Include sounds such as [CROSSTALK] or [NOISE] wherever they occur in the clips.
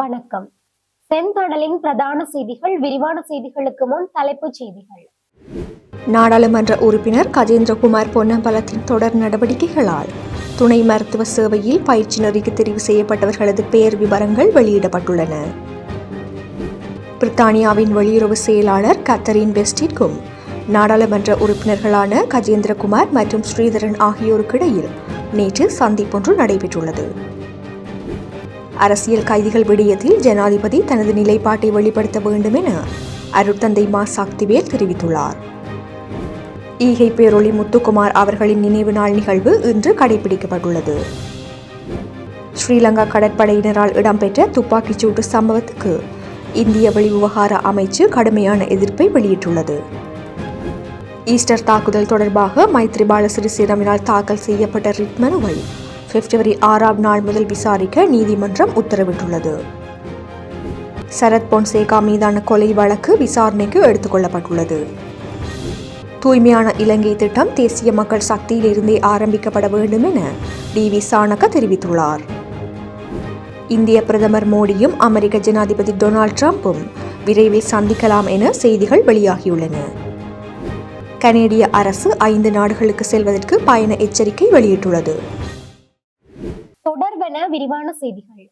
வணக்கம். செந்தடலின் பிரதான செய்திகள் விரிவான செய்திகளுக்கு முன் தலைப்புச் செய்திகள். நாடாளுமன்ற உறுப்பினர் கஜேந்திரகுமார் பொன்னம்பலத்தின் தொடர் நடவடிக்கைகளால் துணை மருத்துவ சேவையில் பயிற்சி நெறிக்கு தெரிவு செய்யப்பட்டவர்களது பெயர் விவரங்கள் வெளியிடப்பட்டுள்ளன. பிரித்தானியாவின் வெளியுறவு செயலாளர் கத்தரின் வெஸ்டிற்கும் நாடாளுமன்ற உறுப்பினர்களான கஜேந்திரகுமார் மற்றும் ஸ்ரீதரன் ஆகியோருக்கிடையில் நேற்று சந்திப்பொன்று நடைபெற்றுள்ளது. அரசியல் கைதிகள் விடயத்தில் ஜனாதிபதி தனது நிலைப்பாட்டை வெளிப்படுத்த வேண்டும் என அருட்தந்தை மா சக்திவேல் தெரிவித்துள்ளார். ஈகை பேரொளி முத்துக்குமார் அவர்களின் நினைவு நாள் நிகழ்வு இன்று கடைபிடிக்கப்பட்டுள்ளது. ஸ்ரீலங்கா கடற்படையினரால் இடம்பெற்ற துப்பாக்கிச் சூட்டு சம்பவத்துக்கு இந்திய வெளிவிவகார அமைச்சு கடுமையான எதிர்ப்பை வெளியிட்டுள்ளது. ஈஸ்டர் தாக்குதல் தொடர்பாக மைத்ரிபால சிறிசேனவினால் தாக்கல் செய்யப்பட்ட ரிட் மனுவை பிப்ரவரி ஆறாம் நாள் முதல் விசாரிக்க நீதிமன்றம் உத்தரவிட்டுள்ளது. சரத் பொன்சேகா மீதான கொலை வழக்கு விசாரணைக்கு எடுத்துக்கொள்ளப்பட்டுள்ளது தூய்மையான இலங்கை திட்டம் தேசிய மக்கள் சக்தியிலிருந்தே ஆரம்பிக்கப்பட வேண்டும் என டி வி சாணக்க தெரிவித்துள்ளார். இந்திய பிரதமர் மோடியும் அமெரிக்க ஜனாதிபதி டொனால்ட் ட்ரம்ப்பும் விரைவில் சந்திக்கலாம் என செய்திகள் வெளியாகியுள்ளன. கனேடிய அரசு ஐந்து நாடுகளுக்கு செல்வதற்கு பயண எச்சரிக்கை வெளியிட்டுள்ளது. தொடர்பென விரிவான செய்திகள்.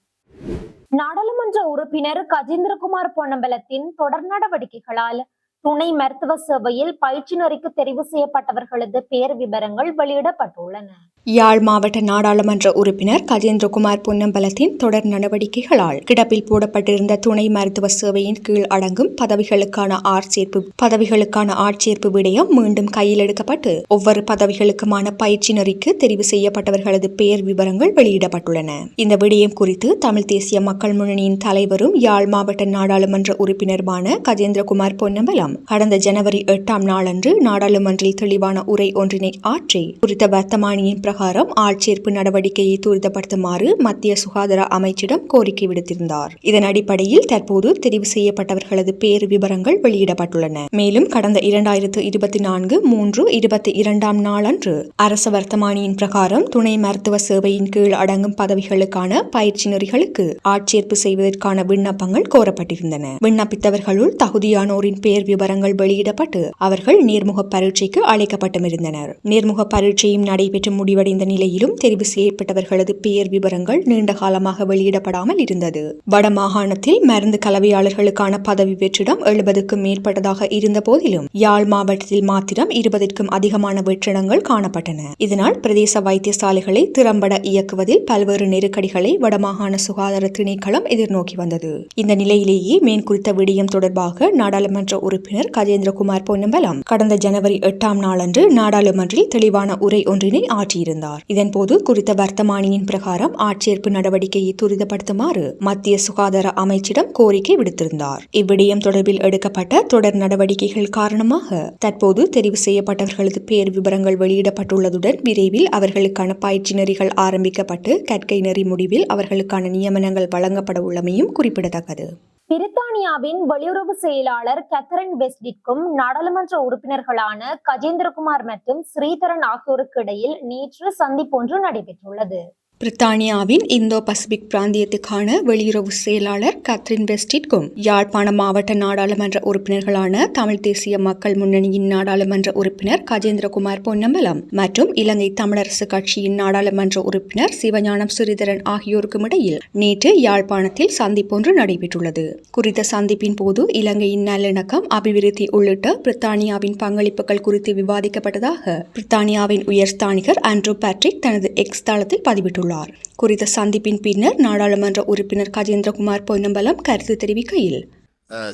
நாடாளுமன்ற உறுப்பினர் கஜேந்திரகுமார் பொன்னம்பலத்தின் தொடர் நடவடிக்கைகளால் துணை மருத்துவ சேவையில் பயிற்சி நெறிக்கு தெரிவு செய்யப்பட்டவர்களது பெயர் விவரங்கள் வெளியிடப்பட்டுள்ளன. யாழ் மாவட்ட நாடாளுமன்ற உறுப்பினர் கஜேந்திரகுமார் பொன்னம்பலத்தின் தொடர் நடவடிக்கைகளால் கிடப்பில் போடப்பட்டிருந்த துணை மருத்துவ சேவையின் கீழ் அடங்கும் பதவிகளுக்கான ஆட்சேர்ப்பு பதவிகளுக்கான ஆட்சேர்ப்பு விடயம் மீண்டும் கையில் எடுக்கப்பட்டு ஒவ்வொரு பதவிகளுக்குமான பயிற்சி நெறிக்கு தெரிவு செய்யப்பட்டவர்களது பெயர் விவரங்கள் வெளியிடப்பட்டுள்ளன. இந்த விடயம் குறித்து தமிழ் தேசிய மக்கள் முன்னணியின் தலைவரும் யாழ் மாவட்ட நாடாளுமன்ற உறுப்பினருமான கஜேந்திரகுமார் பொன்னம்பலம் கடந்த ஜனவரி எட்டாம் நாளன்று நாடாளுமன்றில் தெளிவான உரை ஒன்றினை ஆற்றி குறித்த வர்த்தமானியின் பிரகாரம் ஆட்சேர்ப்பு நடவடிக்கையை துரிதப்படுத்துமாறு மத்திய சுகாதார அமைச்சிடம் கோரிக்கை விடுத்திருந்தார். இதன் அடிப்படையில் தற்போது தெரிவு செய்யப்பட்டவர்களது பேர் விவரங்கள் வெளியிடப்பட்டுள்ளன. மேலும் கடந்த இரண்டாயிரத்து இருபத்தி நான்கு மூன்று இருபத்தி இரண்டாம் நாளன்று அரச வர்த்தமானியின் பிரகாரம் துணை மருத்துவ சேவையின் கீழ் அடங்கும் பதவிகளுக்கான பயிற்சி நெறிகளுக்கு ஆட்சேர்ப்பு செய்வதற்கான விண்ணப்பங்கள் கோரப்பட்டிருந்தன. விண்ணப்பித்தவர்களுள் தகுதியானோரின் பெயர் விவரங்கள் வெளியிடப்பட்டு அவர்கள் நேர்முக பரீட்சைக்கு அழைக்கப்பட்டுமிருந்தனர். நேர்முக பரீட்சையும் நடைபெற்று முடிவடைந்த நிலையிலும் தெரிவு செய்யப்பட்டவர்களது பெயர் விவரங்கள் நீண்ட காலமாக வெளியிடப்படாமல் இருந்தது. வடமாகாணத்தில் மருந்து கலவையாளர்களுக்கான பதவி வெற்றிடம் எழுபதுக்கும் மேற்பட்டதாக இருந்த போதிலும் யாழ் மாவட்டத்தில் மாத்திரம் இருபதுக்கும் அதிகமான வெற்றிடங்கள் காணப்பட்டன. இதனால் பிரதேச வைத்தியசாலைகளை திறம்பட இயக்குவதில் பல்வேறு நெருக்கடிகளை வடமாகாண சுகாதார திணைக்களம் எதிர்நோக்கி வந்தது. இந்த நிலையிலேயே மேற்குறித்த விடயம் தொடர்பாக நாடாளுமன்ற உறுப்பினர் கஜேந்திரகுமார் பொன்னம்பலம். கடந்த ஜனவரி எட்டாம் நாளன்று நாடாளுமன்றில் தெளிவான உரை ஒன்றினை ஆற்றியிருந்தார். இதன்போது குறித்த வர்த்தமானியின் பிரகாரம் ஆட்சேர்ப்பு நடவடிக்கையை துரிதப்படுத்துமாறு மத்திய சுகாதார அமைச்சிடம் கோரிக்கை விடுத்திருந்தார். இவ்விடயம் தொடர்பில் எடுக்கப்பட்ட தொடர் நடவடிக்கைகள் காரணமாக தற்போது தெரிவு செய்யப்பட்டவர்களது பெயர் விவரங்கள் வெளியிடப்பட்டுள்ளதுடன் விரைவில் அவர்களுக்கான பயிற்சி நெறிகள் ஆரம்பிக்கப்பட்டு கற்கை நெறி முடிவில் அவர்களுக்கான நியமனங்கள் வழங்கப்பட உள்ளமையும் குறிப்பிடத்தக்கது. பிரித்தானியாவின் வெளியுறவு செயலாளர் கேத்தரின் வெஸ்டிற்கும் நாடாளுமன்ற உறுப்பினர்களான கஜேந்திரகுமார் மற்றும் ஸ்ரீதரன் ஆகியோருக்கு இடையில் நேற்று சந்திப்பொன்று நடைபெற்றுள்ளது. பிரித்தானியாவின் இந்தோ பசிபிக் பிராந்தியத்துக்கான வெளியுறவு செயலாளர் கத்ரின் வெஸ்டிட்கும் யாழ்ப்பாண மாவட்ட நாடாளுமன்ற உறுப்பினர்களான தமிழ் தேசிய மக்கள் முன்னணியின் நாடாளுமன்ற உறுப்பினர் கஜேந்திரகுமார் பொன்னம்பலம் மற்றும் இலங்கை தமிழரசு கட்சியின் நாடாளுமன்ற உறுப்பினர் சிவஞானம் ஸ்ரீதரன் ஆகியோருக்கும் இடையில் நேற்று யாழ்ப்பாணத்தில் சந்திப்பொன்று நடைபெற்றுள்ளது. குறித்த சந்திப்பின் போது இலங்கையின் நல்லிணக்கம் அபிவிருத்தி உள்ளிட்ட பிரித்தானியாவின் பங்களிப்புகள் குறித்து விவாதிக்கப்பட்டதாக பிரித்தானியாவின் உயர்ஸ்தானிகர் ஆண்ட்ரூ பேட்ரிக் தனது எக்ஸ் தளத்தில் பதிவிட்டுள்ளார். தெரிவித்துள்ளார் குறித்த சந்திப்பின் பின்னர் நாடாளுமன்ற உறுப்பினர் கஜேந்திரகுமார் பொன்னம்பலம் கருத்து தெரிவிக்கையில்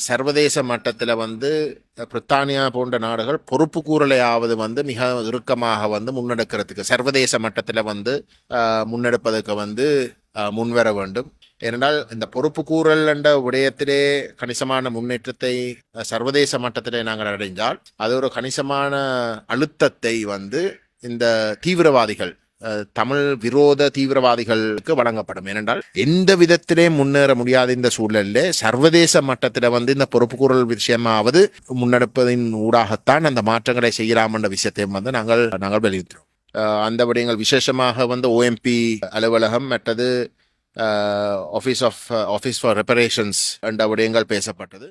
சர்வதேச மட்டத்தில் வந்து பிரித்தானியா போன்ற நாடுகள் பொறுப்பு கூறலையாவது வந்து மிக இறுக்கமாக வந்து முன்னெடுக்கிறதுக்கு சர்வதேச மட்டத்தில் வந்து முன்னெடுப்பதற்கு வந்து முன்வர வேண்டும். ஏனென்றால் இந்த பொறுப்பு கூறல் என்ற விடயத்திலே கணிசமான முன்னேற்றத்தை சர்வதேச மட்டத்திலே நாங்கள் அடைந்தால் அது ஒரு கணிசமான அழுத்தத்தை வந்து இந்த தீவிரவாதிகள் தமிழ் விரோத தீவிரவாதிகளுக்கு வழங்கப்படும். ஏனென்றால் எந்த விதத்திலே முன்னேற முடியாத இந்த சூழலில் சர்வதேச மட்டத்தில் வந்து இந்த பொறுப்புக்கூறல் விஷயமாவது முன்னெடுப்பதின் ஊடாகத்தான் அந்த மாற்றங்களை செய்யலாம் என்ற விஷயத்தையும் வந்து நாங்கள் நாங்கள் வெளியிட்டோம் அந்த விடயங்கள் விசேஷமாக வந்து ஓஎம்பி அலுவலகம் மற்றது office of office for reparations என்ற விடயங்கள் பேசப்பட்டது.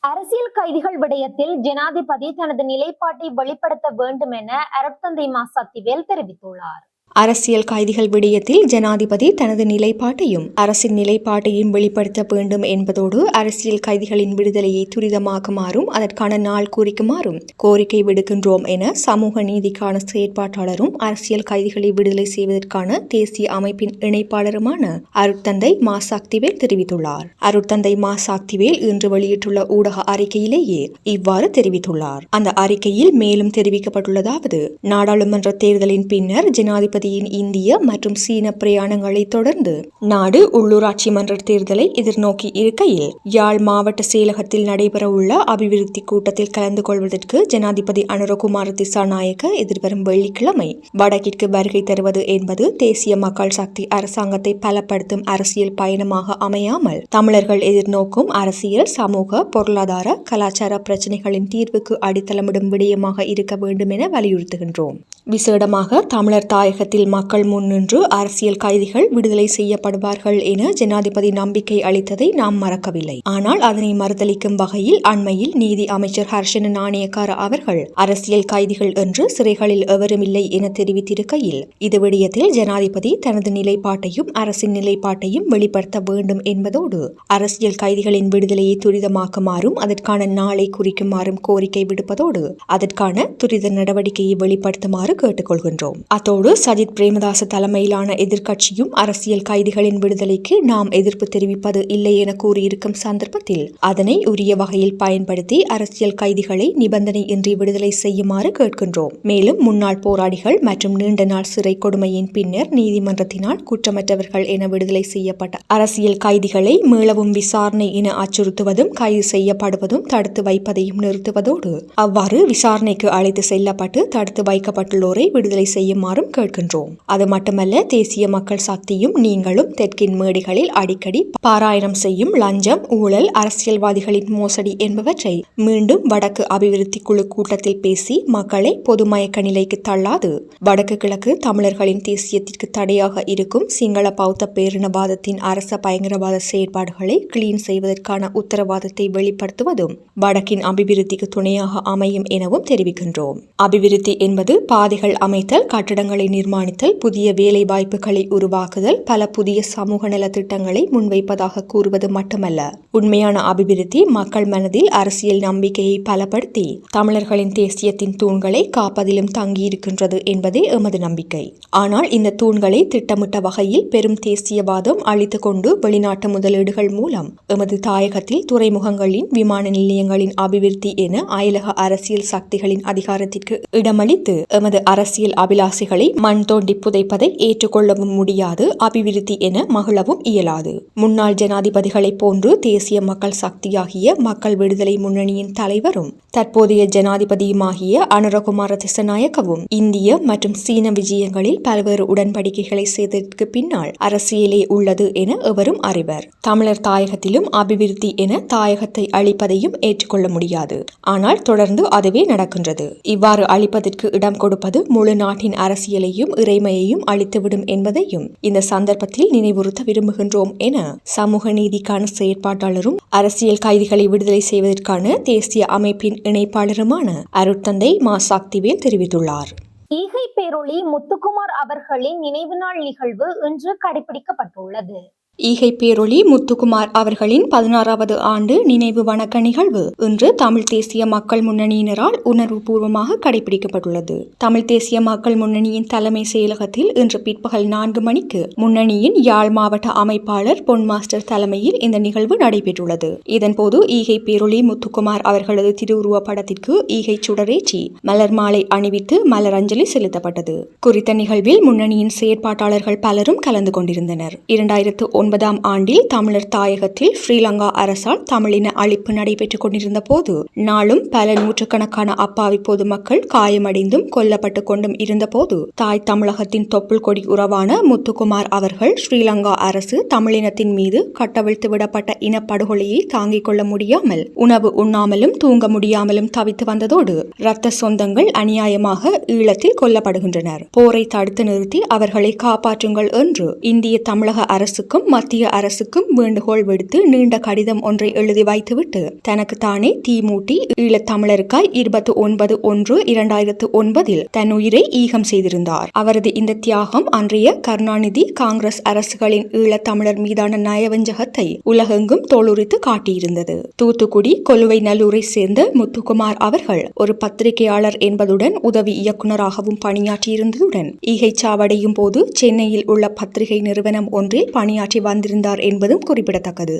அரசியல் கைதிகள் விடயத்தில் ஜனாதிபதி தனது நிலைப்பாட்டை வெளிப்படுத்த வேண்டும் என அருட்தந்தை மா சக்திவேல் தெரிவித்துள்ளார். அரசியல் கைதிகள் விடயத்தில் ஜனாதிபதி தனது நிலைப்பாட்டையும் அரசின் நிலைப்பாட்டையும் வெளிப்படுத்த வேண்டும் என்பதோடு அரசியல் கைதிகளின் விடுதலையை துரிதமாக்குமாறும் அதற்கான நாள் குறிக்குமாறும் கோரிக்கை விடுக்கின்றோம் என சமூக நீதிக்கான செயற்பாட்டாளரும் அரசியல் கைதிகளை விடுதலை செய்வதற்கான தேசிய அமைப்பின் இணைப்பாளருமான அருட்தந்தை மா சக்திவேல் தெரிவித்துள்ளார். அருட்தந்தை மா சக்திவேல் இன்று வெளியிட்டுள்ள ஊடக அறிக்கையிலேயே இவ்வாறு தெரிவித்துள்ளார். அந்த அறிக்கையில் மேலும் தெரிவிக்கப்பட்டுள்ளதாவது நாடாளுமன்ற தேர்தலின் பின்னர் ஜனாதிபதி ஜனாதிபதியின் இந்திய மற்றும் சீன பிரயாணங்களை தொடர்ந்து நாடு உள்ளூராட்சி மன்ற தேர்தலை எதிர்நோக்கி இருக்கையில் யாழ் மாவட்ட செயலகத்தில் நடைபெறவுள்ள அபிவிருத்தி கூட்டத்தில் கலந்து கொள்வதற்கு ஜனாதிபதி அனுரகுமார் திசாநாயக்க எதிர்வரும் வெள்ளிக்கிழமை வடக்கிற்கு வருகை தருவது என்பது தேசிய மக்கள் சக்தி அரசாங்கத்தை பலப்படுத்தும் அரசியல் பயணமாக அமையாமல் தமிழர்கள் எதிர்நோக்கும் அரசியல் சமூக பொருளாதார கலாச்சார பிரச்சினைகளின் தீர்வுக்கு அடித்தளமிடும் விடயமாக இருக்க வேண்டும் என வலியுறுத்துகின்றோம். விசேடமாக தமிழர் தாயகத்தில் மக்கள் முன்னின்று அரசியல் கைதிகள் விடுதலை செய்யப்படுவார்கள் என ஜனாதிபதி நம்பிக்கை அளித்ததை நாம் மறக்கவில்லை. ஆனால் அதனை மறுதளிக்கும் வகையில் அண்மையில் நீதி அமைச்சர் ஹர்ஷன நாணயக்கார அவர்கள் அரசியல் கைதிகள் என்று சிறைகளில் எவருமில்லை என தெரிவித்திருக்கையில் இது விடயத்தில் ஜனாதிபதி தனது நிலைப்பாட்டையும் அரசின் நிலைப்பாட்டையும் வெளிப்படுத்த வேண்டும் என்பதோடு அரசியல் கைதிகளின் விடுதலையை துரிதமாக்குமாறும் அதற்கான நாளை குறிக்குமாறும் கோரிக்கை விடுப்பதோடு அதற்கான துரித நடவடிக்கையை வெளிப்படுத்துமாறு கேட்டுக்கொள்கின்றோம். அத்தோடு சஜித் பிரேமதாச தலைமையிலான எதிர்க்கட்சியும் அரசியல் கைதிகளின் விடுதலைக்கு நாம் எதிர்ப்பு தெரிவிப்பது இல்லை என கூறியிருக்கும் சந்தர்ப்பத்தில் அதனை உரிய வகையில் பயன்படுத்தி அரசியல் கைதிகளை நிபந்தனையின்றி விடுதலை செய்யுமாறு கேட்கின்றோம். மேலும் முன்னாள் போராளிகள் மற்றும் நீண்ட நாள் சிறை கொடுமையின் பின்னர் நீதிமன்றத்தினால் குற்றமற்றவர்கள் என விடுதலை செய்யப்பட்ட அரசியல் கைதிகளை மீளவும் விசாரணை என அச்சுறுத்துவதும் கைது செய்யப்படுவதும் தடுத்து வைப்பதையும் நிறுத்துவதோடு அவ்வாறு விசாரணைக்கு அழைத்து செல்லப்பட்டு தடுத்து வைக்கப்பட்டுள்ளோரை விடுதலை செய்யுமாறும் கேட்கின்றோம். அது மட்டுமல்ல தேசிய மக்கள் சக்தியும் நீங்களும் தெற்கின் மேடைகளில் அடிக்கடி பாராயணம் செய்யும் லஞ்சம் ஊழல் அரசியல்வாதிகளின் மோசடி என்பவற்றை மீண்டும் வடக்கு அபிவிருத்தி குழு கூட்டத்தில் பேசி மக்களை பொது மயக்க நிலைக்கு தள்ளாது. வடக்கு கிழக்கு தமிழர்களின் தேசியத்திற்கு தடையாக இருக்கும் சிங்கள பௌத்த பேரினவாதத்தின் அரச பயங்கரவாத செயற்பாடுகளை கிளீன் செய்வதற்கான உத்தரவாதத்தை வெளிப்படுத்துவதும் வடக்கின் அபிவிருத்திக்கு துணையாக அமையும் எனவும் தெரிவிக்கின்றோம். அபிவிருத்தி என்பது பாதைகள் அமைத்தல் கட்டடங்களை நிர்மாணித்தல் புதிய வேலை வாய்ப்புகளை உருவாக்குதல் பல புதிய சமூக நல திட்டங்களை முன்வைப்பதாக கூறுவது மட்டுமல்ல. உண்மையான அபிவிருத்தி மக்கள் மனதில் அரசியல் நம்பிக்கையை பலப்படுத்தி தமிழர்களின் தேசியத்தின் தூண்களை காப்பதிலும் தங்கியிருக்கின்றது என்பதே எமது நம்பிக்கை. ஆனால் இந்த தூண்களை திட்டமிட்ட வகையில் பெரும் தேசியவாதம் அளித்து கொண்டு வெளிநாட்டு முதலீடுகள் மூலம் எமது தாயகத்தில் துறைமுகங்களின் விமான நிலையங்களின் அபிவிருத்தி என அயலக அரசியல் சக்திகளின் அதிகாரத்திற்கு இடமளித்து எமது அரசியல் அபிலாசிகளை மண் தோண்டி புதைப்பதை ஏற்றுக்கொள்ளவும் முடியாது அபிவிருத்தி என மகிழவும் இயலாது. முன்னாள் ஜனாதிபதிகளைப் போன்று தேசிய மக்கள் சக்தியாகிய மக்கள் விடுதலை முன்னணியின் தலைவரும் தற்போதைய ஜனாதிபதியுமாகிய அனுரகுமார திசநாயக்கவும் இந்திய மற்றும் சீன விஜயங்களில் பல்வேறு உடன்படிக்கைகளை செய்ததற்கு பின்னால் அரசியலே உள்ளது என எவரும் அறிவர். தமிழர் தாயகத்திலும் அபிவிருத்தி என தாயகத்தை அழிப்பதையும் ஏற்றுக்கொள்ள முடியாது. ஆனால் தொடர்ந்து அதுவே நடக்கின்றது. இவ்வாறு அழிப்பதற்கு இடம் கொடுப்பது முழு நாட்டின் அரசியலையும் இறைமையையும் அளித்துவிடும் என்பதையும் இந்த சந்தர்ப்பத்தில் நினைவுறுத்த விரும்புகின்றோம் என சமூக நீதிக்கான செயற்பாட்டாளரும் அரசியல் கைதிகளை விடுதலை செய்வதற்கான தேசிய அமைப்பின் இணைப்பாளருமான அருட்தந்தை மா சக்திவேல் தெரிவித்துள்ளார். ஈகை பேரொளி முத்துக்குமார் அவர்களின் நினைவு நாள் நிகழ்வு இன்று கடைபிடிக்கப்பட்டுள்ளது. ஈகை பேரொளி முத்துக்குமார் அவர்களின் பதினாறாவது ஆண்டு நினைவு வணக்க நிகழ்வு இன்று தமிழ் தேசிய மக்கள் முன்னணியினரால் உணர்வுபூர்வமாக கடைபிடிக்கப்பட்டுள்ளது. தமிழ் தேசிய மக்கள் முன்னணியின் தலைமை செயலகத்தில் இன்று பிற்பகல் நான்கு மணிக்கு முன்னணியின் யாழ் மாவட்ட அமைப்பாளர் பொன் மாஸ்டர் தலைமையில் இந்த நிகழ்வு நடைபெற்றுள்ளது. இதன்போது ஈகை பேரொளி முத்துக்குமார் அவர்களது திருவுருவ படத்திற்கு ஈகை சுடரேற்றி மலர் மாலை அணிவித்து மலரஞ்சலி செலுத்தப்பட்டது. குறித்த நிகழ்வில் முன்னணியின் செயற்பாட்டாளர்கள் பலரும் கலந்து கொண்டிருந்தனர். இரண்டாயிரத்து ஒன்பதாம் ஆண்டில் தமிழர் தாயகத்தில் ஸ்ரீலங்கா அரசால் தமிழின அழிப்பு நடைபெற்றுக் கொண்டிருந்த போது நாளும் பல நூற்றுக்கணக்கான அப்பாவி பொதுமக்கள் காயமடைந்தும் கொல்லப்பட்டு கொண்டும் இருந்தபோது தாய் தமிழகத்தின் தொப்புள் கொடி உறவான முத்துக்குமார் அவர்கள் ஸ்ரீலங்கா அரசு தமிழினத்தின் மீது கட்டவிழ்த்து விடப்பட்ட இனப்படுகொலையை தாங்கிக் கொள்ள முடியாமல் உணவு உண்ணாமலும் தூங்க முடியாமலும் தவித்து வந்ததோடு இரத்த சொந்தங்கள் அநியாயமாக ஈழத்தில் கொல்லப்படுகின்றனர். போரை தடுத்து நிறுத்தி அவர்களை காப்பாற்றுங்கள் என்று இந்திய தமிழக அரசுக்கும் மத்திய அரசுக்கும் வேண்டுகோள் விடுத்து நீண்ட கடிதம் ஒன்றை எழுதி வைத்துவிட்டு தனக்கு தானே தீமூட்டி ஈழத்தமிழருக்காய் தமிழருக்காய் இருபத்தி ஒன்பது ஒன்று இரண்டாயிரத்து ஒன்பதில் தன் உயிரை ஈகம் செய்திருந்தார். அவரது இந்த தியாகம் அன்றைய கருணாநிதி காங்கிரஸ் அரசுகளின் ஈழத்தமிழர் மீதான நயவஞ்சகத்தை உலகெங்கும் தோலுரித்து காட்டியிருந்தது. தூத்துக்குடி கொலுவை நல்லூரை சேர்ந்த முத்துக்குமார் அவர்கள் ஒரு பத்திரிகையாளர் என்பதுடன் உதவி இயக்குநராகவும் பணியாற்றியிருந்ததுடன் ஈகை சாவடையும் போது சென்னையில் உள்ள பத்திரிகை நிறுவனம் ஒன்றில் பணியாற்றி வந்திருந்தார் என்பதும் குறிப்பிடத்தக்கது.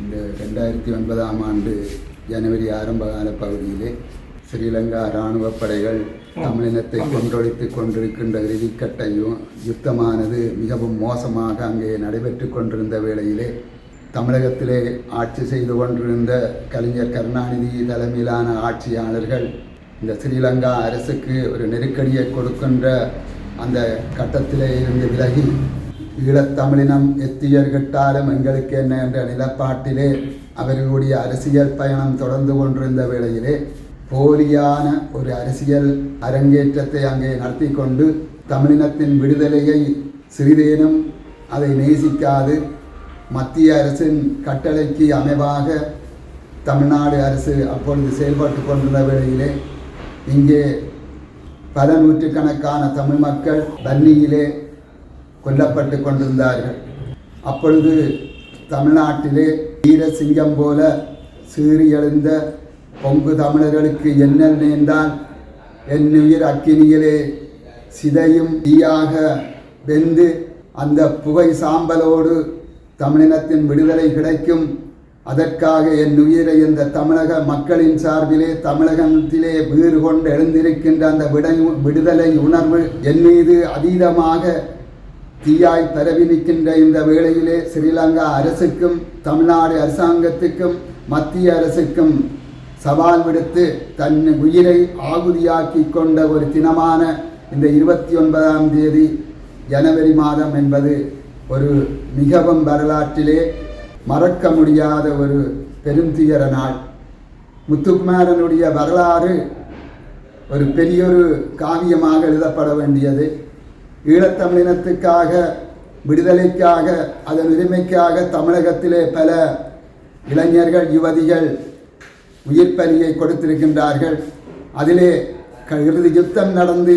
இந்த ரெண்டாயிரத்தி ஒன்பதாம் ஆண்டு ஜனவரி ஆரம்பகால பகுதியிலே ஸ்ரீலங்கா இராணுவ படைகள் தமிழினத்தை கொன்றொழித்துக் கொண்டிருக்கின்ற இறுதிக்கட்ட யு- யுத்தமானது மிகவும் மோசமாக அங்கே நடைபெற்று கொண்டிருந்த வேளையிலே தமிழகத்திலே ஆட்சி செய்து கொண்டிருந்த கலைஞர் கருணாநிதி தலைமையிலான ஆட்சியாளர்கள் இந்த ஸ்ரீலங்கா அரசுக்கு ஒரு நெருக்கடியை கொடுக்கின்ற அந்த கட்டத்திலே இருந்து விலகி ஈழத்தமிழினம் எத்தியர் கிட்டாலும் எங்களுக்கு என்ன என்ற நிலப்பாட்டிலே அவர்களுடைய அரசியல் பயணம் தொடர்ந்து கொண்டிருந்த வேளையிலே போலியான ஒரு அரசியல் அரங்கேற்றத்தை அங்கே நடத்தி கொண்டு தமிழினத்தின் விடுதலையை சிறிதேனும் அதை நேசிக்காது மத்திய அரசின் கட்டளைக்கு அமைவாக தமிழ்நாடு அரசு அப்பொழுது செயல்பட்டு கொண்டிருந்த வேளையிலே இங்கே பல நூற்றுக்கணக்கான தமிழ் மக்கள் பன்னியிலே கொல்லப்பட்டு கொண்டிருந்தார்கள். அப்பொழுது தமிழ்நாட்டிலே வீரசிங்கம் போல சீறி எழுந்த பொங்கு தமிழர்களுக்கு என்ன நேர்ந்தால் என் உயிர் அக்கினியிலே சிதையும் தீயாக வெந்து அந்த புகை சாம்பலோடு தமிழினத்தின் விடுதலை கிடைக்கும் அதற்காக என் உயிரை இந்த தமிழக மக்களின் சார்பிலே தமிழகத்திலே வீறு கொண்டு எழுந்திருக்கின்ற அந்த விடை விடுதலை உணர்வு என் மீது அதீதமாக தீயாய் பரவி நிற்கின்ற இந்த வேளையிலே ஸ்ரீலங்கா அரசுக்கும் தமிழ்நாடு அரசாங்கத்துக்கும் மத்திய அரசுக்கும் சவால் விடுத்து தன் உயிரை ஆகுதியாக்கி கொண்ட ஒரு தினமான இந்த இருபத்தி ஒன்பதாம் தேதி ஜனவரி மாதம் என்பது ஒரு மிகவும் வரலாற்றிலே மறக்க முடியாத ஒரு பெருந்துயர நாள் முத்துக்குமாரனுடைய வரலாறு ஒரு பெரியொரு காவியமாக எழுதப்பட வேண்டியது. ஈழத்தமிழினத்துக்காக விடுதலைக்காக அதன் உரிமைக்காக தமிழகத்திலே பல இளைஞர்கள் யுவதிகள் உயிர் பலியை கொடுத்திருக்கின்றார்கள். அதிலே இறுதி யுத்தம் நடந்து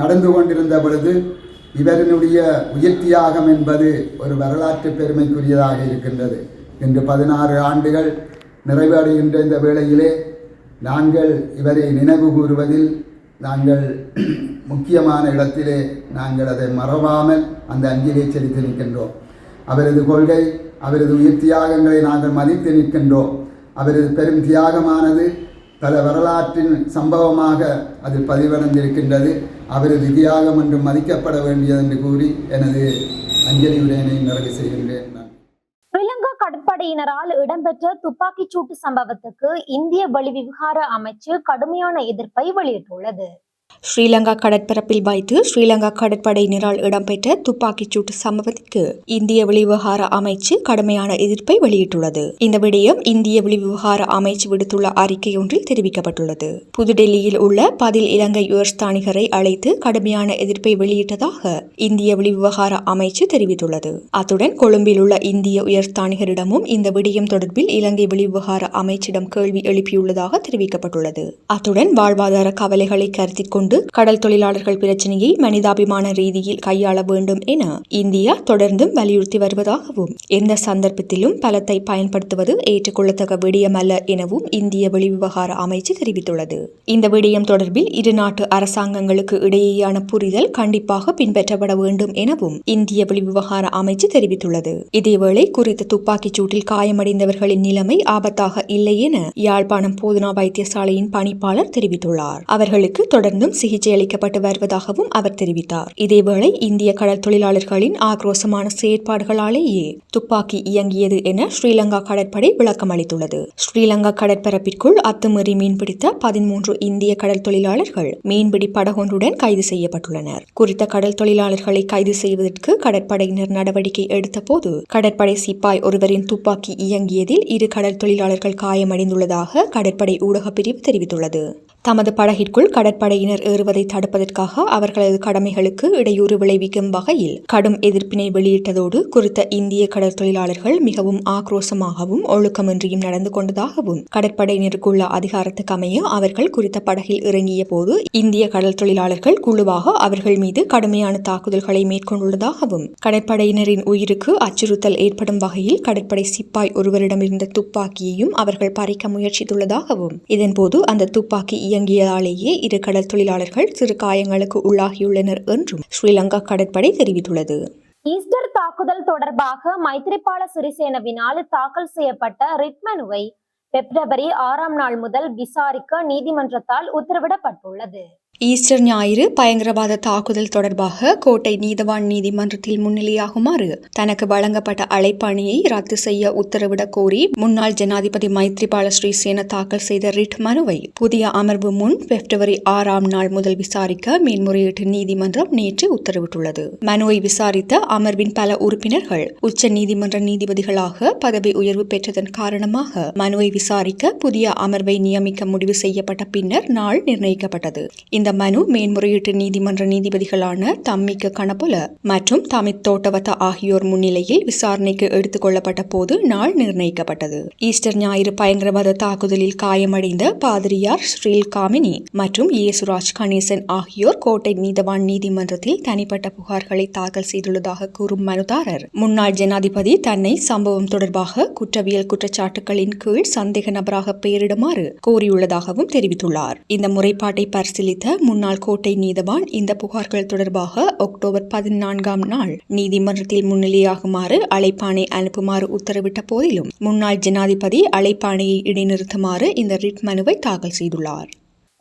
நடந்து கொண்டிருந்த பொழுது இவரினுடைய உயிர் தியாகம் என்பது ஒரு வரலாற்று பெருமைக்குரியதாக இருக்கின்றது. இன்று பதினாறு ஆண்டுகள் நிறைவடைகின்ற இந்த வேளையிலே நாங்கள் இவரை நினைவு கூறுவதில் நாங்கள் [CLEARS THROAT] முக்கியமான இடத்திலே நாங்கள் அதை மறவாமல் அந்த அஞ்சலி செலுத்தி நிற்கின்றோம். அவரது கொள்கை அவரது உயிர் தியாகங்களை நாங்கள் மதித்து நிற்கின்றோம். அவரது பெரும் தியாகமானது பல வரலாற்றின் சம்பவமாக அது பதிவடைந்திருக்கின்றது. அவரது தியாகம் என்று மதிக்கப்பட வேண்டியது என்று கூறி எனது அஞ்சலி உரையினை நிறைவு செய்கின்றேன். ஸ்ரீலங்கா கடற்படையினரால் இடம்பெற்ற துப்பாக்கிச் சூட்டு சம்பவத்துக்கு இந்திய வெளிவிவகார அமைச்சு கடுமையான எதிர்ப்பை வெளியிட்டுள்ளது. ஸ்ரீலங்கா கடற்பரப்பில் வைத்து ஸ்ரீலங்கா கடற்படையினரால் இடம்பெற்ற துப்பாக்கிச் சூட்டு சம்பவத்திற்கு இந்திய வெளிவிவகார அமைச்சு கடுமையான எதிர்ப்பை வெளியிட்டுள்ளது. இந்த விடயம் இந்திய வெளிவிவகார அமைச்சு விடுத்துள்ள அறிக்கை ஒன்றில் தெரிவிக்கப்பட்டுள்ளது. புதுடெல்லியில் உள்ள பதில் இலங்கை உயர்ஸ்தானிகரை அழைத்து கடுமையான எதிர்ப்பை வெளியிட்டதாக இந்திய வெளிவிவகார அமைச்சு தெரிவித்துள்ளது. அத்துடன் கொழும்பில் உள்ள இந்திய உயர்ஸ்தானிகரிடமும் இந்த விடயம் தொடர்பில் இலங்கை வெளிவிவகார அமைச்சிடம் கேள்வி எழுப்பியுள்ளதாக தெரிவிக்கப்பட்டுள்ளது. அத்துடன் வாழ்வாதார கவலைகளை கருத்தில் கொண்டு கடல் தொழிலாளர்கள் பிரச்சினையை மனிதாபிமான ரீதியில் கையாள வேண்டும் என இந்தியா தொடர்ந்தும் வலியுறுத்தி வருவதாகவும் எந்த சந்தர்ப்பத்திலும் பலத்தை பயன்படுத்துவது ஏற்றுக்கொள்ளத்தக்க விடயமல்ல எனவும் இந்திய வெளிவிவகார அமைச்சு தெரிவித்துள்ளது. இந்த விடயம் தொடர்பில் இரு நாட்டு அரசாங்கங்களுக்கு இடையேயான புரிதல் கண்டிப்பாக பின்பற்றப்பட வேண்டும் எனவும் இந்திய வெளிவிவகார அமைச்சு தெரிவித்துள்ளது. இதேவேளை குறித்த துப்பாக்கிச் சூட்டில் காயமடைந்தவர்களின் நிலைமை ஆபத்தாக இல்லை என யாழ்ப்பாணம் போதனா வைத்தியசாலையின் பணிப்பாளர் தெரிவித்துள்ளார். அவர்களுக்கு தொடர்ந்து தொடர்ந்தும் சிகிச்சை அளிக்கப்பட்டு வருவதாகவும் அவர் தெரிவித்தார். இதேவேளை இந்திய கடல் தொழிலாளர்களின் ஆக்ரோசமான செயற்பாடுகளாலேயே துப்பாக்கி இயங்கியது என ஸ்ரீலங்கா கடற்படை விளக்கம் அளித்துள்ளது. ஸ்ரீலங்கா கடற்பரப்பிற்குள் அத்துமீறி மீன்பிடித்த பதிமூன்று இந்திய கடல் தொழிலாளர்கள் மீன்பிடி படகொன்றுடன் கைது செய்யப்பட்டுள்ளனர். குறித்த கடல் தொழிலாளர்களை கைது செய்வதற்கு கடற்படையினர் நடவடிக்கை எடுத்தபோது கடற்படை சிப்பாய் ஒருவரின் துப்பாக்கி இயங்கியதில் இரு கடல் தொழிலாளர்கள் காயமடைந்துள்ளதாக கடற்படை ஊடகப் பிரிவு தெரிவித்துள்ளது. தமது படகிற்குள் கடற்படையினர் ஏறுவதை தடுப்பதற்காக அவர்களது கடமைகளுக்கு இடையூறு விளைவிக்கும் வகையில் கடும் எதிர்ப்பினை வெளியிட்டதோடு குறித்த இந்திய கடல் தொழிலாளர்கள் மிகவும் ஆக்ரோசமாகவும் ஒழுக்கமின்றியும் நடந்து கொண்டதாகவும் கடற்படையினருக்குள்ள அதிகாரத்துக்கு அமைய அவர்கள் குறித்த படகில் இறங்கிய போது இந்திய கடல் தொழிலாளர்கள் குழுவாக அவர்கள் மீது கடுமையான தாக்குதல்களை மேற்கொண்டுள்ளதாகவும் கடற்படையினரின் உயிருக்கு அச்சுறுத்தல் ஏற்படும் வகையில் கடற்படை சிப்பாய் ஒருவரிடமிருந்த துப்பாக்கியையும் அவர்கள் பறிக்க முயற்சித்துள்ளதாகவும் இதன்போது அந்த துப்பாக்கி இயங்கியதாலேயே இரு கடல் தொழிலாளர்கள் சிறு காயங்களுக்கு உள்ளாகியுள்ளனர் என்றும் ஸ்ரீலங்கா கடற்படை தெரிவித்துள்ளது. ஈஸ்டர் தாக்குதல் தொடர்பாக மைத்ரிபால சிறிசேனவினால் தாக்கல் செய்யப்பட்ட ரிட் மனுவை பிப்ரவரி ஆறாம் நாள் முதல் விசாரிக்க நீதிமன்றத்தால் உத்தரவிடப்பட்டுள்ளது. ஈஸ்டர் ஞாயிறு பயங்கரவாத தாக்குதல் தொடர்பாக கோட்டை நீதவான் நீதிமன்றத்தில் முன்னிலையாகுமாறு தனக்கு வழங்கப்பட்ட அழைப்பாணியை ரத்து செய்ய உத்தரவிடக் கோரி முன்னாள் ஜனாதிபதி மைத்ரிபால ஸ்ரீசேன தாக்கல் செய்த ரிட் மனுவை புதிய அமர்வு முன் பிப்ரவரி ஆறாம் நாள் முதல் விசாரிக்க மேல்முறையீட்டு நீதிமன்றம் நேற்று உத்தரவிட்டுள்ளது. மனுவை விசாரித்த அமர்வின் பல உறுப்பினர்கள் உச்ச நீதிமன்ற நீதிபதிகளாக பதவி உயர்வு பெற்றதன் காரணமாக மனுவை விசாரிக்க புதிய அமர்வை நியமிக்க முடிவு செய்யப்பட்ட பின்னர் நாள் நிர்ணயிக்கப்பட்டது. இந்த மனு மேன்முறையீட்டு நீதிமன்ற நீதிபதிகளான தம்மிக்க கணபுல மற்றும் தமித் தோட்டவத்த ஆகியோர் முன்னிலையில் விசாரணைக்கு எடுத்துக் கொள்ளப்பட்ட போது நாள் நிர்ணயிக்கப்பட்டது. ஈஸ்டர் ஞாயிறு பயங்கரவாத தாக்குதலில் காயமடைந்த பாதிரியார் ஸ்ரீல் காமினி மற்றும் இயேசுராஜ் கணேசன் ஆகியோர் கோட்டை நீதவான் நீதிமன்றத்தில் தனிப்பட்ட புகார்களை தாக்கல் செய்துள்ளதாக கூறும் மனுதாரர். முன்னாள் ஜனாதிபதி தன்னை சம்பவம் தொடர்பாக குற்றவியல் குற்றச்சாட்டுகளின் கீழ் சந்தேக நபராக பெயரிடுமாறு கோரியுள்ளதாகவும் தெரிவித்துள்ளார். இந்த முறைப்பாட்டை பரிசீலித்த முன்னாள் கோட்டை நீதவான் இந்த புகார்கள் தொடர்பாக அக்டோபர் பதினான்காம் நாள் நீதிமன்றத்தில் முன்னிலையாகுமாறு அழைப்பானை அனுப்புமாறு உத்தரவிட்ட போதிலும் முன்னாள் ஜனாதிபதி அழைப்பானையை இடைநிறுத்துமாறு இந்த ரிட் மனுவை தாக்கல் செய்துள்ளார்.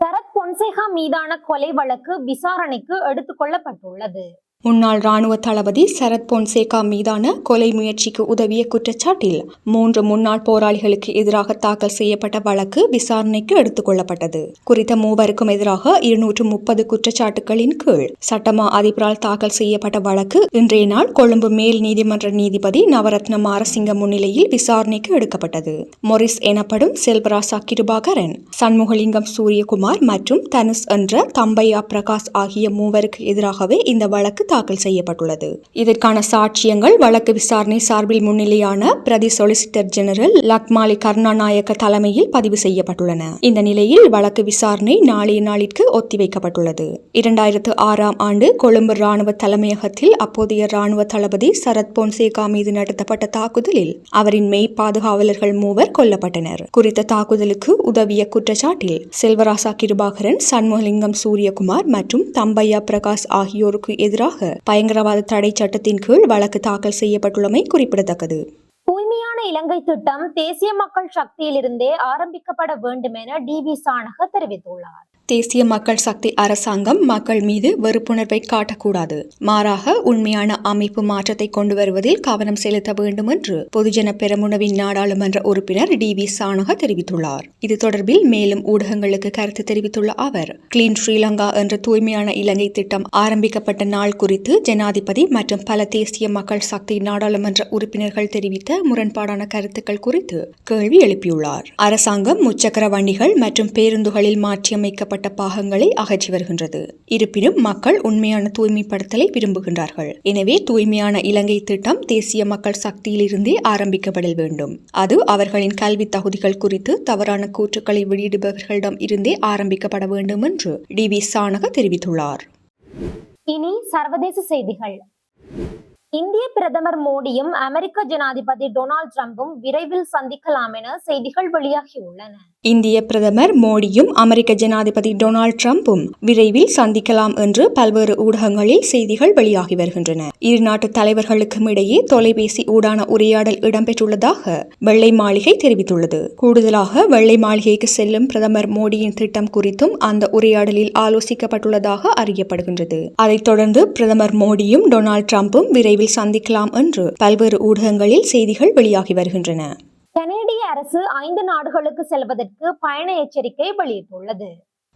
சரத் பொன்சேகா மீதான கொலை வழக்கு விசாரணைக்கு எடுத்துக் கொள்ளப்பட்டுள்ளது. முன்னாள் ராணுவ தளபதி சரத் பொன்சேகா மீதான கொலை முயற்சிக்கு உதவிய குற்றச்சாட்டில் மூன்று முன்னாள் போராளிகளுக்கு எதிராக தாக்கல் செய்யப்பட்ட வழக்கு விசாரணைக்கு எடுத்துக் கொள்ளப்பட்டது. குறித்த மூவருக்கும் எதிராக இருநூற்று முப்பது குற்றச்சாட்டுகளின் கீழ் சட்டமா அதிபரால் தாக்கல் செய்யப்பட்ட வழக்கு இன்றைய நாள் கொழும்பு மேல் நீதிமன்ற நீதிபதி நவரத்ன மாரசிங்க முன்னிலையில் விசாரணைக்கு எடுக்கப்பட்டது. மொரிஸ் எனப்படும் செல்வராசா கிருபாகரன் சண்முகலிங்கம் சூரியகுமார் மற்றும் தனுஷ் என்ற தம்பையா பிரகாஷ் ஆகிய மூவருக்கு எதிராகவே இந்த வழக்கு தாக்கல் செய்யப்பட்டுள்ளது. இதற்கான சாட்சியங்கள் வழக்கு விசாரணை சார்பில் முன்னிலையான பிரதி சொலிசிட்டர் ஜெனரல் லக்மாலி கருணாநாயக்க தலைமையில் பதிவு செய்யப்பட்டுள்ளன. இந்த நிலையில் வழக்கு விசாரணை நாளைய நாளிற்கு ஒத்திவைக்கப்பட்டுள்ளது. இரண்டாயிரத்து ஆறாம் ஆண்டு கொழும்பு ராணுவ தலைமையகத்தில் அப்போதைய ராணுவ தளபதி சரத் பொன்சேகா மீது நடத்தப்பட்ட தாக்குதலில் அவரின் மெய் பாதுகாவலர்கள் மூவர் கொல்லப்பட்டனர். குறித்த தாக்குதலுக்கு உதவிய குற்றச்சாட்டில் செல்வராசா கிருபாகரன் சண்முகலிங்கம் சூரியகுமார் மற்றும் தம்பையா பிரகாஷ் ஆகியோருக்கு எதிராக பயங்கரவாத தடை சட்டத்தின் கீழ் வழக்கு தாக்கல் செய்யப்பட்டுள்ளமை குறிப்பிடத்தக்கது. தூய்மையான இலங்கை திட்டம் தேசிய மக்கள் சக்தியிலிருந்தே ஆரம்பிக்கப்பட வேண்டும் என டி வி சாணக தெரிவித்துள்ளார். தேசிய மக்கள் சக்தி அரசாங்கம் மக்கள் மீது வெறுப்புணர்வை காட்டக்கூடாது. மாறாக உண்மையான அமைப்பு மாற்றத்தை கொண்டு வருவதில் கவனம் செலுத்த வேண்டும் என்று பொதுஜன பெரமுனவின் நாடாளுமன்ற உறுப்பினர் டி வி சானக தெரிவித்துள்ளார். இது தொடர்பில் மேலும் ஊடகங்களுக்கு கருத்து தெரிவித்துள்ள அவர் கிளீன் ஸ்ரீலங்கா என்ற தூய்மையான இலங்கை திட்டம் ஆரம்பிக்கப்பட்ட நாள் குறித்து ஜனாதிபதி மற்றும் பல தேசிய மக்கள் சக்தி நாடாளுமன்ற உறுப்பினர்கள் தெரிவித்த முரண்பாடான கருத்துக்கள் குறித்து கேள்வி எழுப்பியுள்ளார். அரசாங்கம் முச்சக்கர வண்டிகள் மற்றும் பேருந்துகளில் மாற்றியமைக்கப்பட்ட பாகங்களை அகற்றி வருகின்றது. இருப்பினும் மக்கள் உண்மையான தூய்மைப்படுத்தலை விரும்புகின்றார்கள். எனவே தூய்மையான இலங்கை திட்டம் தேசிய மக்கள் சக்தியிலிருந்தே ஆரம்பிக்கப்படல் வேண்டும். அது அவர்களின் கல்வி தகுதிகள் குறித்து தவறான கூற்றுக்களை வெளியிடுபவர்களிடம் இருந்தே ஆரம்பிக்கப்பட வேண்டும் என்று டி. வி. சாணக தெரிவித்துள்ளார். இனி சர்வதேச செய்திகள். இந்திய பிரதமர் மோடியும் அமெரிக்க ஜனாதிபதி டொனால்ட் ட்ரம்பும் விரைவில் சந்திக்கலாம் என செய்திகள் வெளியாகியுள்ளன. இந்திய பிரதமர் மோடியும் அமெரிக்க ஜனாதிபதி டொனால்ட் ட்ரம்பும் விரைவில் சந்திக்கலாம் என்று பல்வேறு ஊடகங்களில் செய்திகள் வெளியாகி வருகின்றன. இரு நாட்டு தலைவர்களுக்கும் இடையே தொலைபேசி ஊடான உரையாடல் இடம்பெற்றுள்ளதாக வெள்ளை மாளிகை தெரிவித்துள்ளது. கூடுதலாக வெள்ளை மாளிகைக்கு செல்லும் பிரதமர் மோடியின் திட்டம் குறித்தும் அந்த உரையாடலில் ஆலோசிக்கப்பட்டுள்ளதாக அறியப்படுகின்றது. அதைத் தொடர்ந்து பிரதமர் மோடியும் டொனால்ட் டிரம்பும் விரைவில் சந்திக்கலாம் என்று பல்வேறு ஊடகங்களில் செய்திகள் வெளியாகி வருகின்றன. கனேடிய அரசு ஐந்து நாடுகளுக்கு செல்வதற்கு பயண எச்சரிக்கை வெளியிட்டுள்ளது.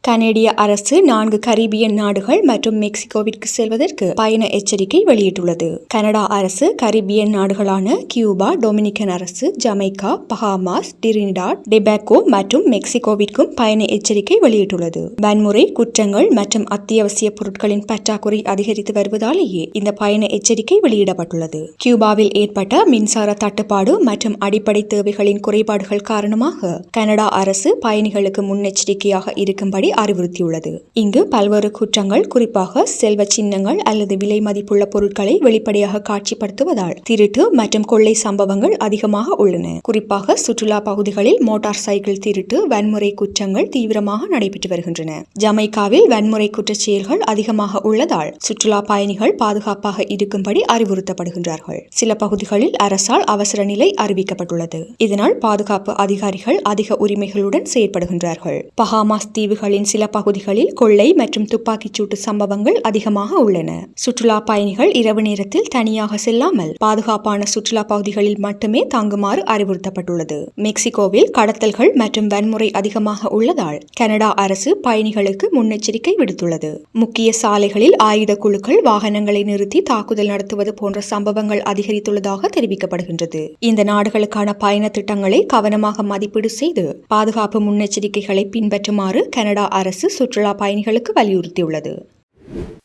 கனேடிய அரசு நான்கு கரீபியன் நாடுகள் மற்றும் மெக்சிகோவிற்கு செல்வதற்கு பயண எச்சரிக்கை வெளியிட்டுள்ளது. கனடா அரசு கரீபியன் நாடுகளான கியூபா டொமினிகன் அரசு ஜமைக்கா பஹாமாஸ் டிரினிடாட் டெபாக்கோ மற்றும் மெக்சிகோவிற்கும் பயண எச்சரிக்கை வெளியிட்டுள்ளது. வன்முறை குற்றங்கள் மற்றும் அத்தியாவசிய பொருட்களின் பற்றாக்குறை அதிகரித்து வருவதாலேயே இந்த பயண எச்சரிக்கை வெளியிடப்பட்டுள்ளது. கியூபாவில் ஏற்பட்ட மின்சார தட்டுப்பாடு மற்றும் அடிப்படை தேவைகளின் குறைபாடுகள் காரணமாக கனடா அரசு பயணிகளுக்கு முன்னெச்சரிக்கையாக இருக்கும்படி அறிவுறுத்தியுள்ளது. இங்கு பல்வேறு குற்றங்கள் குறிப்பாக செல்வ சின்னங்கள் அல்லது விலை மதிப்புள்ள பொருட்களை வெளிப்படையாக காட்சிப்படுத்துவதால் திருட்டு மற்றும் கொள்ளை சம்பவங்கள் அதிகமாக உள்ளன. குறிப்பாக சுற்றுலா பகுதிகளில் மோட்டார் சைக்கிள் திருட்டு வன்முறை குற்றங்கள் தீவிரமாக நடைபெற்று வருகின்றன. ஜமைக்காவில் வன்முறை குற்றச் செயல்கள் அதிகமாக உள்ளதால் சுற்றுலா பயணிகள் பாதுகாப்பாக இருக்கும்படி அறிவுறுத்தப்படுகின்றார்கள். சில பகுதிகளில் அரசால் அவசர நிலை அறிவிக்கப்பட்டுள்ளது. இதனால் பாதுகாப்பு அதிகாரிகள் அதிக உரிமைகளுடன் செயற்படுகின்றார்கள். பஹாமாஸ் தீவுகளின் சில பகுதிகளில் கொள்ளை மற்றும் துப்பாக்கிச் சூட்டு சம்பவங்கள் அதிகமாக உள்ளன. சுற்றுலா பயணிகள் இரவு நேரத்தில் தனியாக செல்லாமல் பாதுகாப்பான சுற்றுலா பகுதிகளில் மட்டுமே தங்குமாறு அறிவுறுத்தப்பட்டுள்ளது. மெக்சிகோவில் கடத்தல்கள் மற்றும் வன்முறை அதிகமாக உள்ளதால் கனடா அரசு பயணிகளுக்கு முன்னெச்சரிக்கை விடுத்துள்ளது. முக்கிய சாலைகளில் ஆயுத குழுக்கள் வாகனங்களை நிறுத்தி தாக்குதல் நடத்துவது போன்ற சம்பவங்கள் அதிகரித்துள்ளதாக தெரிவிக்கப்படுகின்றது. இந்த நாடுகளுக்கான பயண திட்டங்களை கவனமாக மதிப்பீடு செய்து பாதுகாப்பு முன்னெச்சரிக்கைகளை பின்பற்றுமாறு கனடா அரசு சுற்றுலா பயணிகளுக்கு வலியுறுத்தியுள்ளது.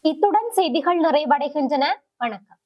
இத்துடன் செய்திகள் நிறைவடைகின்றன. வணக்கம்.